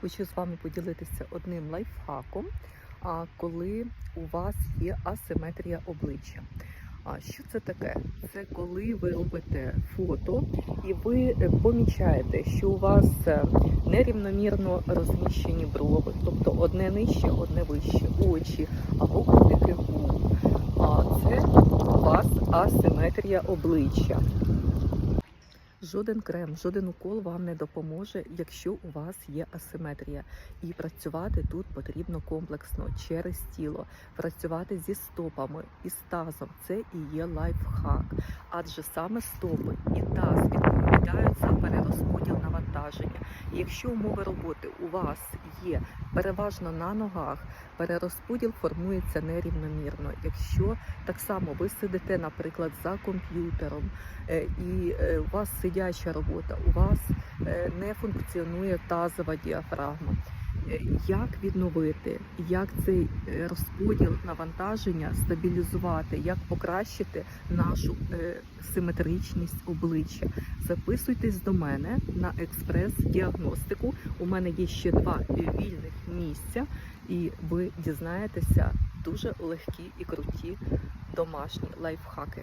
Хочу з вами поділитися одним лайфхаком, коли у вас є асиметрія обличчя. А що це таке? Це коли ви робите фото і ви е, помічаєте, що у вас е, нерівномірно розміщені брови, тобто одне нижче, одне вище, очі або кутики губ. А це у вас асиметрія обличчя. Жоден крем, жоден укол вам не допоможе, якщо у вас є асиметрія. І працювати тут потрібно комплексно через тіло, працювати зі стопами і з тазом. Це і є лайфхак. Адже саме стопи і таз відповідають за перерозподіл навантаження. І якщо умови роботи у вас є переважно на ногах, перерозподіл формується нерівномірно. Якщо так само ви сидите, наприклад, за комп'ютером, е, і е, у вас сидяча робота, у вас е, не функціонує тазова діафрагма. Як відновити, як цей е, розподіл навантаження стабілізувати, як покращити нашу е, симетричність обличчя? Записуйтесь до мене на експрес-діагностику. У мене є ще два вільних місця, і ви дізнаєтеся дуже легкі і круті домашні лайфхаки.